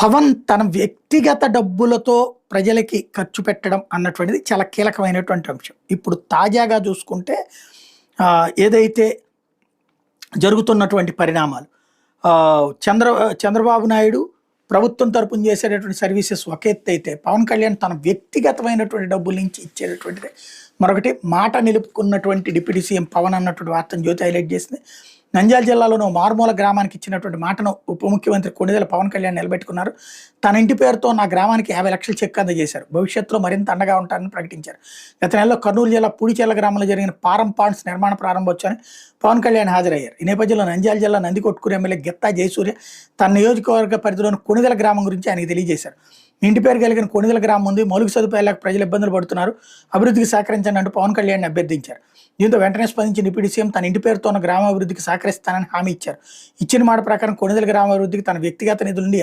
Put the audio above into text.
పవన్ తన వ్యక్తిగత డబ్బులతో ప్రజలకి ఖర్చు పెట్టడం అన్నటువంటిది చాలా కీలకమైనటువంటి అంశం. ఇప్పుడు తాజాగా చూసుకుంటే ఏదైతే జరుగుతున్నటువంటి పరిణామాలు చంద్ర చంద్రబాబు నాయుడు ప్రభుత్వం తరపున చేసేటటువంటి సర్వీసెస్ ఒక ఎత్తు అయితే పవన్ కళ్యాణ్ తన వ్యక్తిగతమైనటువంటి డబ్బుల నుంచి ఇచ్చేటటువంటిది. మరొకటి మాట నిలుపుకున్నటువంటి డిప్యూటీ సీఎం పవన్ అన్నటువంటి వార్తను జ్యోతి హైలైట్ చేసింది. నంద్యాల జిల్లాలోని మార్మూల మారుమూల గ్రామానికి ఇచ్చినటువంటి మాటను ఉప ముఖ్యమంత్రి కొణిదెల పవన్ కళ్యాణ్ నిలబెట్టుకున్నారు. తన ఇంటి పేరుతో నా గ్రామానికి యాభై లక్షల చెక్ అందజేశారు. భవిష్యత్తులో మరింత అండగా ఉంటారని ప్రకటించారు. గత నెలలో కర్నూలు జిల్లా పూడిచేర్ల గ్రామంలో జరిగిన పారం పాండ్స్ నిర్మాణ ప్రారంభోత్సవాన్ని పవన్ కళ్యాణ్ హాజరయ్యారు. ఈ నేపథ్యంలో నంద్యాల జిల్లా నందికొట్కూరు ఎమ్మెల్యే గెత్తా జయసూర్య తన నియోజకవర్గ పరిధిలోని కొణిదెల గ్రామం గురించి ఆయనకు తెలియజేశారు. ఇంటి పేరు కలిగిన కొణిదెల గ్రామం ఉంది. మౌలిక సదుపాయాలకు ప్రజలు ఇబ్బందులు పడుతున్నారు. అభివృద్ధికి సహకరించండి అంటూ పవన్ కళ్యాణ్ అభ్యర్థించారు. దీంతో వెంటనే స్పందించిన డిప్యూటీ సీఎం తన ఇంటి పేరుతో ఉన్న గ్రామాభివృద్ధికి సహకరిస్తానని హామీ ఇచ్చారు. ఇచ్చిన మాట ప్రకారం కొణిదెల గ్రామాభివృద్ధికి తన వ్యక్తిగత నిధుల నుండి